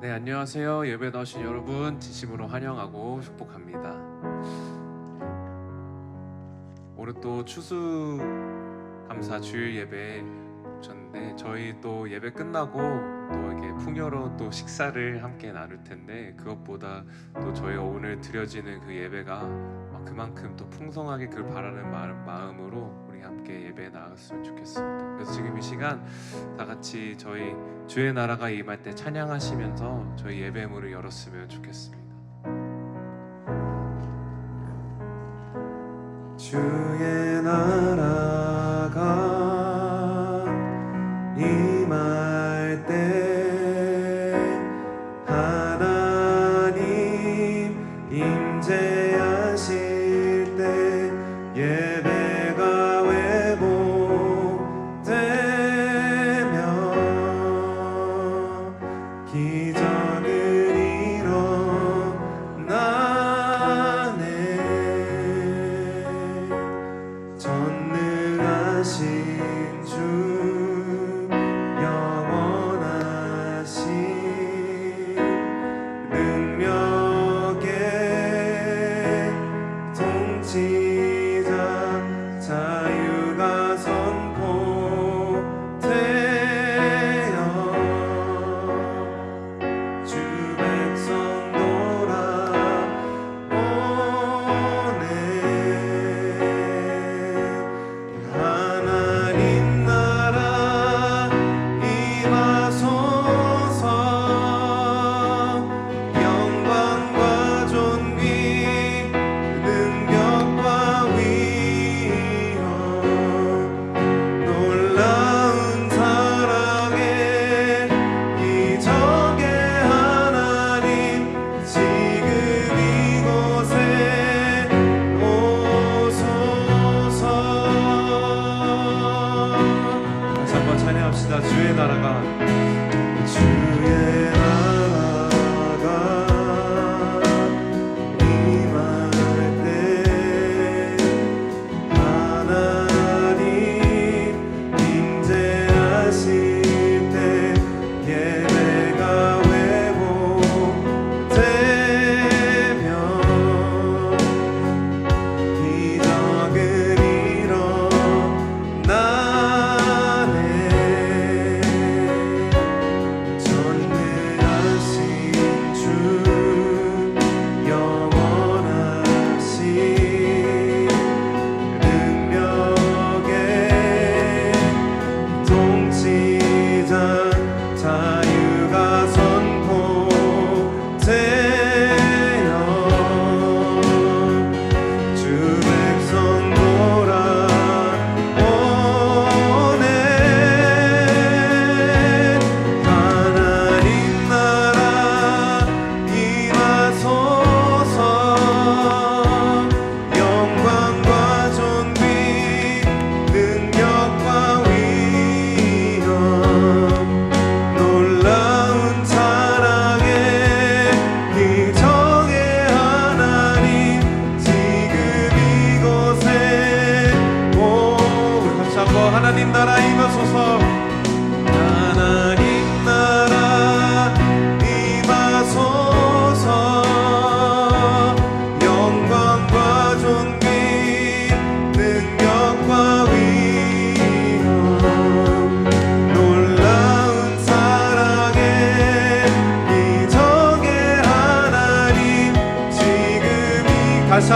네, 안녕하세요. 예배 나오신 여러분 진심으로 환영하고 축복합니다. 오늘 또 추수 감사 주일 예배 오셨는데 저희 또 예배 끝나고 또 이렇게 풍요로운 또 식사를 함께 나눌 텐데 그것보다 또 저희 오늘 드려지는 그 예배가 막 그만큼 또 풍성하게 그걸 바라는 마음, 마음으로 우리 함께 예배에 나갔으면 좋겠습니다. 그래서 지금 이 시간 다 같이 저희 주의 나라가 임할 때 찬양하시면서 저희 예배 문을 열었으면 좋겠습니다. 주의 나라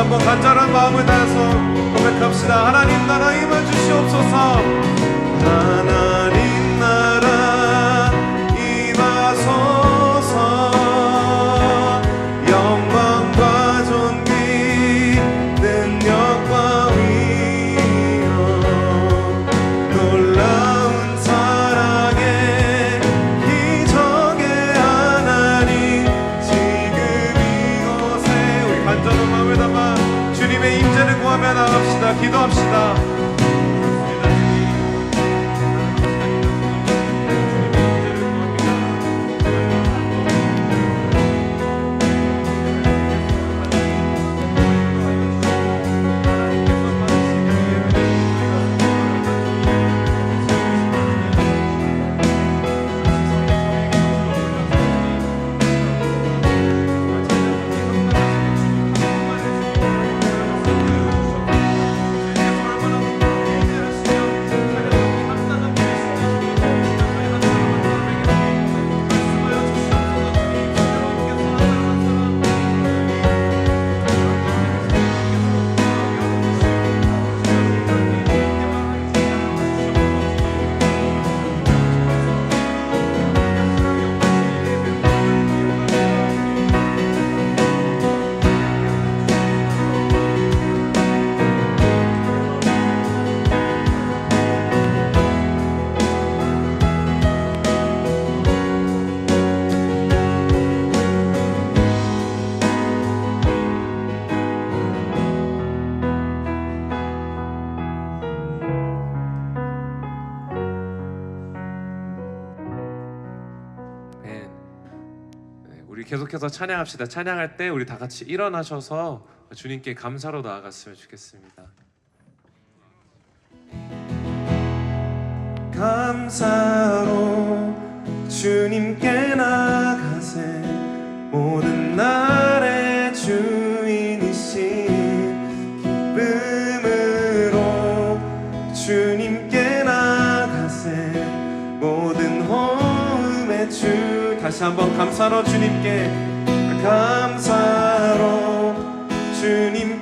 한번 간절한 마음을 다해서 고백합시다. 하나님 나라 임해 주시옵소서 기도합시다 우리 계속해서 찬양합시다. 찬양할 때 우리 다 같이 일어나셔서 주님께 감사로 나아갔으면 좋겠습니다. 감사로 주님께 나가세 모든 날에 주 주 다시 한번 감사로 주님께 감사로 주님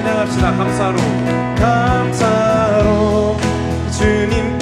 찬양합시다. 감사로. 감사로. 주님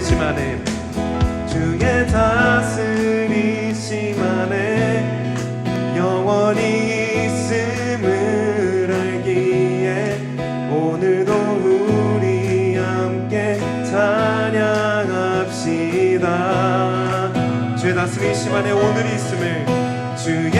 다스리시만에 주의 다스리시만에 영원히 있음을 알기에 오늘도 우리 함께 찬양합시다. 주의 다스리시만에 오늘 있음을 주의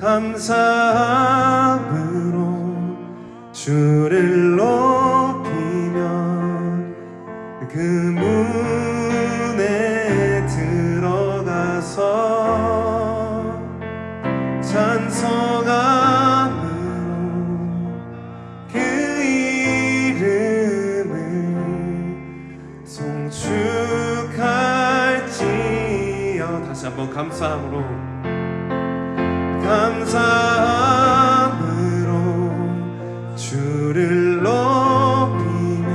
감사함으로 주를 높이면 그 문에 들어가서 찬송함으로 그 이름을 송축할지어 다시 한번 감사함으로. 감사함으로 주를 높이며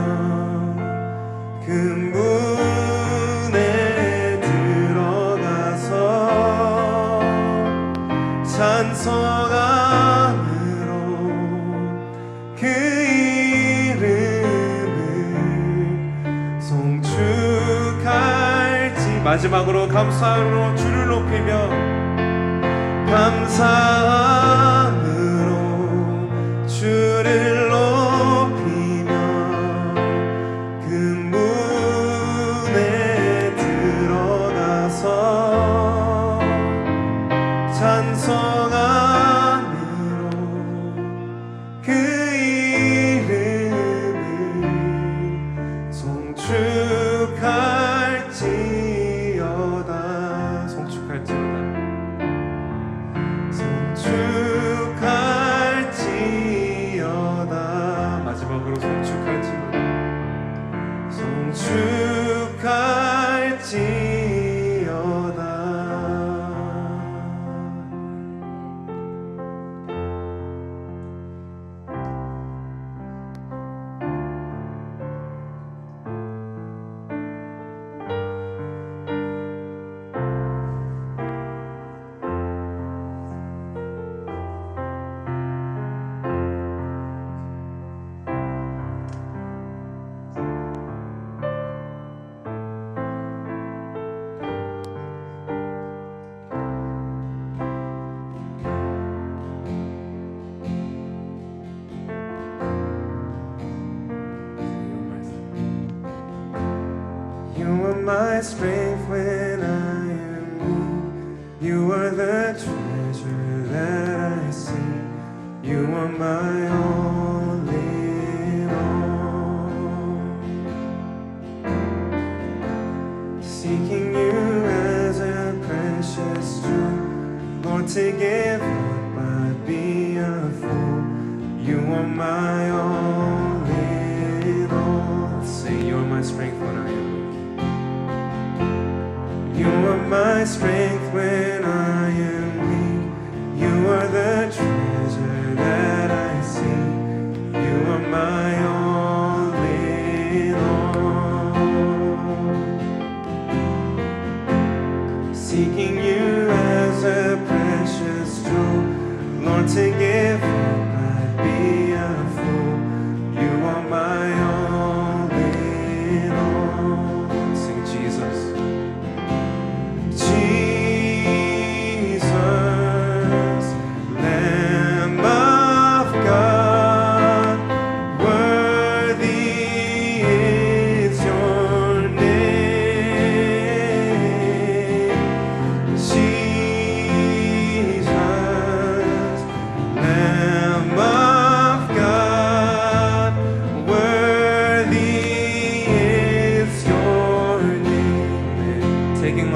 그 문에 들어가서 찬성함으로 그 이름을 송축할지 마지막으로 감사함으로 주를 높이며 감사 astray.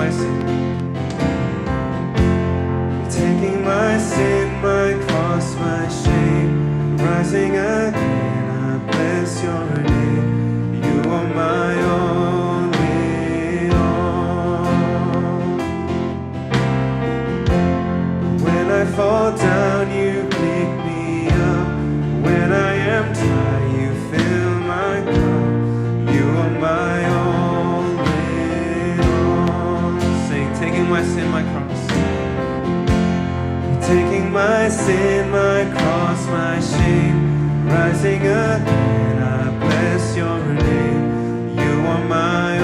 voice my sin, my cross, my shame. Rising again, I bless your name. You are my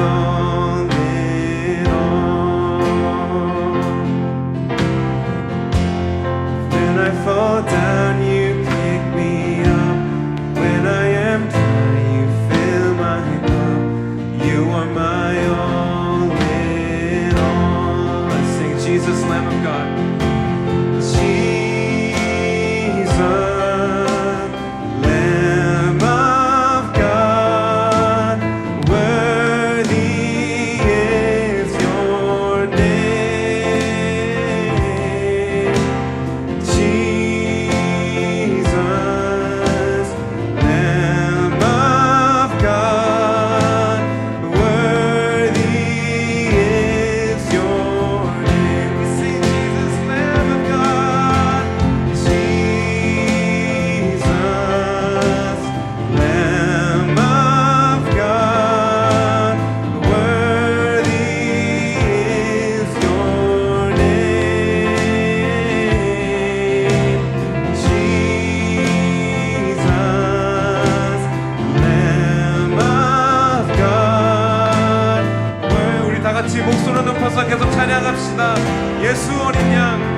목소리 높여서 계속 찬양합시다. 예수 어린 양.